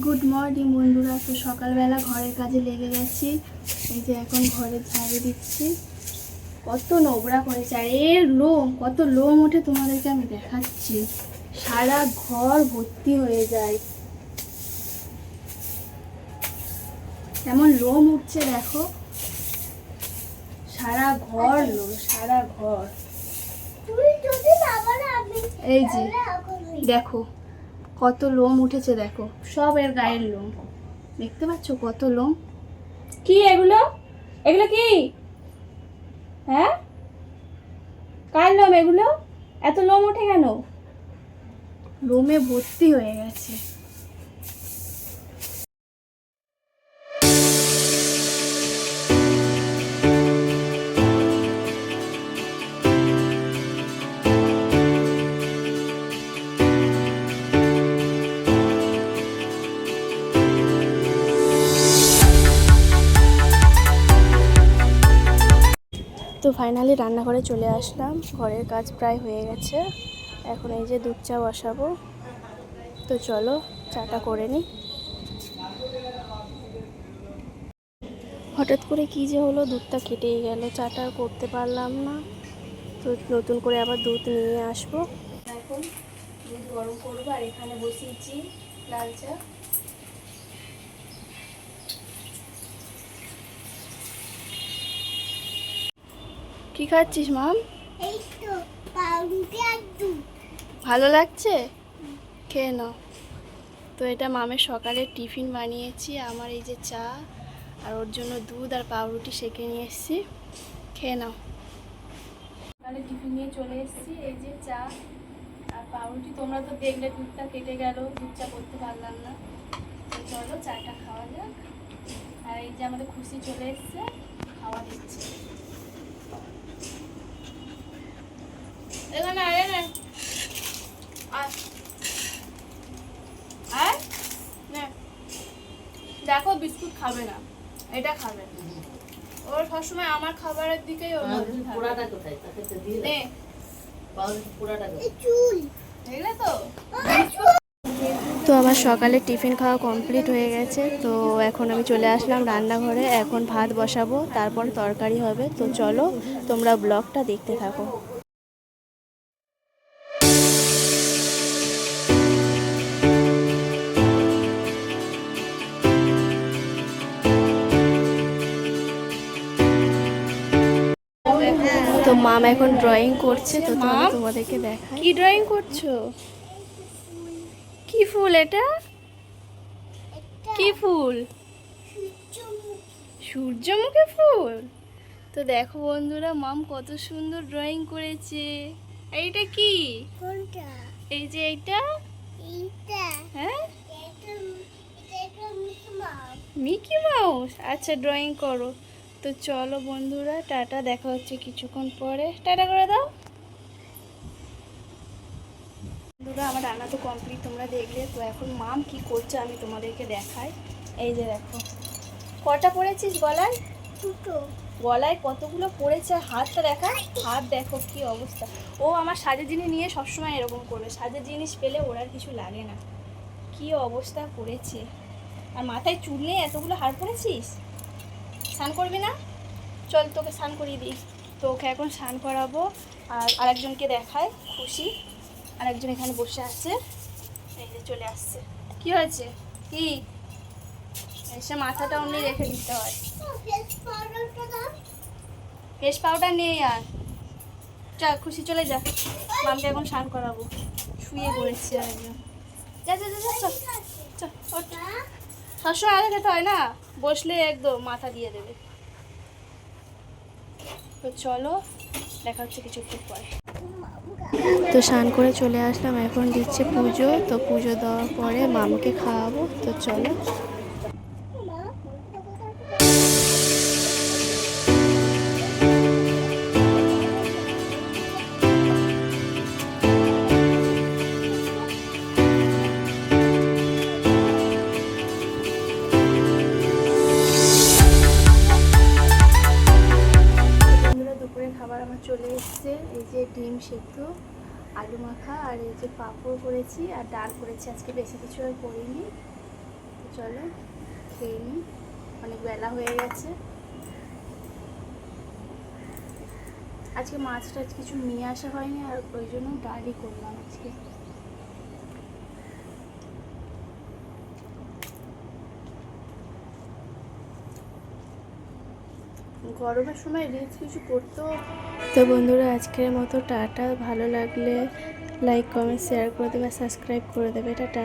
Good morning বন্ধুরা। তো সকালবেলা ঘরের কাজে লেগে গেছি। এই যে এখন ঘরে ঝাড়ু দিচ্ছি। কত নোংরা করেছে আর এর লোম কত লোম ওঠে তোমাদেরকে আমি দেখাচ্ছি। সারা ঘর ভর্তি হয়ে যায়। কেমন লোম উঠছে দেখো। সারা ঘর লোম সারা ঘর। এই যে দেখো। কত লোম উঠেছে দেখো সব এর গায়ের লোম। দেখতে পাচ্ছ কত লোম? কি এগুলো? এগুলো কি? হ্যাঁ? কার লোম এগুলো? এত লোম ওঠে কেন? লোমে ভর্তি হয়ে গেছে। ফাইনালি রান্নাঘরে চলে আসলাম। ঘরের কাজ প্রায় হয়ে গেছে। এখন এই যে দুধ চা বসাবো। তো চলো, চাটা করে নিই। হঠাৎ করে কি যে হলো, দুধটা কেটেই গেল। চাটা করতে পারলাম না। তো নতুন করে আবার দুধ নিয়ে আসব। এখন দুধ গরম করব আর এখানে বসিয়েছি লাল চা। কি খাচ্ছিস মাম? এই তো পাউরুটি আর দুধ। ভালো লাগছে? খেয়ে নাও। তো এটা মামের সকালে টিফিন বানিয়েছি আমার এই যে চা আর ওর জন্য দুধ আর পাউরুটি সেঁকে নিয়ে এসেছি। খেয়ে নাও। সকালে টিফিন নিয়ে চলে এসেছি এই যে চা আর পাউরুটি। তোমরা তো দেখলে দুধটা কেটে গেল দুধ চা করতে পারলাম না। তো চলো চাটা খাওয়া যাক। আর এই যে আমাদের খুশি চলে এসছে খাওয়া দিচ্ছে। এখানে আয় এখানে। আয়। আয়। দেখো বিস্কুট খাবে না এটা খাবে ওর সবসময় আমার খাবারের দিকেই ওর পোড়াটা কোথায়? তাকে তো দিয়ে নে। দাও। পোড়াটা চুল। দেখলে তো? তো আমার সকালে টিফিন খাওয়া কমপ্লিট হয়ে গেছে। তো এখন আমি চলে আসলাম রান্নাঘরে। এখন ভাত বসাবো তারপর তরকারি হবে। তো চলো তোমরা ব্লগটা দেখতে থাকো। তো মাম এখন ড্রয়িং করছে তো তোমাদেরকে দেখাই। কি ড্রয়িং করছ? কি ফুল এটা? কি ফুল? সূর্যমুখী। ফুল? তো দেখো বন্ধুরা মাম কত সুন্দর ড্রয়িং করেছে। এইটা কি? এই যে এইটা? হ্যাঁ? Mickey mouse. আচ্ছা ড্রয়িং করো। তো চলো বন্ধুরা টাটা দেখা হচ্ছে কিছুক্ষণ পরে। টাটা করে দাও। বন্ধুরা আমার রান্না তো কমপ্লিট তোমরা দেখলে। তো এখন মাম কি করছে আমি তোমাদেরকে দেখাই। এই যে দেখো। কটা পড়েছিস গলায়? দুটো। গলায় কতগুলো পড়েছে? আর হাতটা দেখা। হাত দেখো কি অবস্থা। ও আমার সাজের জিনিস নিয়ে সবসময় এরকম করবে। সাজের জিনিস পেলে ওর আর কিছু লাগে না। কি অবস্থা করেছে। আর মাথায় চুল নেই এতগুলো হার পড়েছিস? স্নান করবি না? চল তোকে স্নান করিয়ে দিই। তো ওকে এখন স্নান করাবো। আর আরেকজনকে দেখায় খুশি? আরেকজন এখানে বসে আছে। এই যে চলে আসছে। কি হয়েছে? কি? এসে মাথাটা অমনি রেখে দিতে হয়। ফেস পাউডার নেই আর। যা খুশি চলে যা। মামকে এখন স্নান করাবো। শুয়ে পড়েছি আর একজন। যা যা যা যা সবসময় আগে খেতে হয় না? বসলে একদম মাথা দিয়ে দেবে। তো চলো দেখা হচ্ছে কিছুক্ষণ পরে। তো স্নান করে চলে আসলাম, এখন দিচ্ছে পুজো, তো পুজো দেওয়ার পরে মামকে খাওয়াবো, তো চলো। আমার চলে এসছে। এই যে ডিম সেদ্ধ, আলু মাখা আর এই যে পাঁপড় করেছি আর ডাল করেছি। আজকে বেশি কিছু আর করিনি। চলো খেয়ে নিই। অনেক বেলা হয়ে গেছে। আজকে মাছ টাছ কিছু নিয়ে আসা হয়নি আর ওই জন্য ডালই করলাম আজকে। গরমের সময় রিলস কিছু করতো তো বন্ধুরা, আজকের মতো টাটা। ভালো লাগলে লাইক কমেন্ট শেয়ার করে দেবে সাবস্ক্রাইব করে দেবে। টাটা।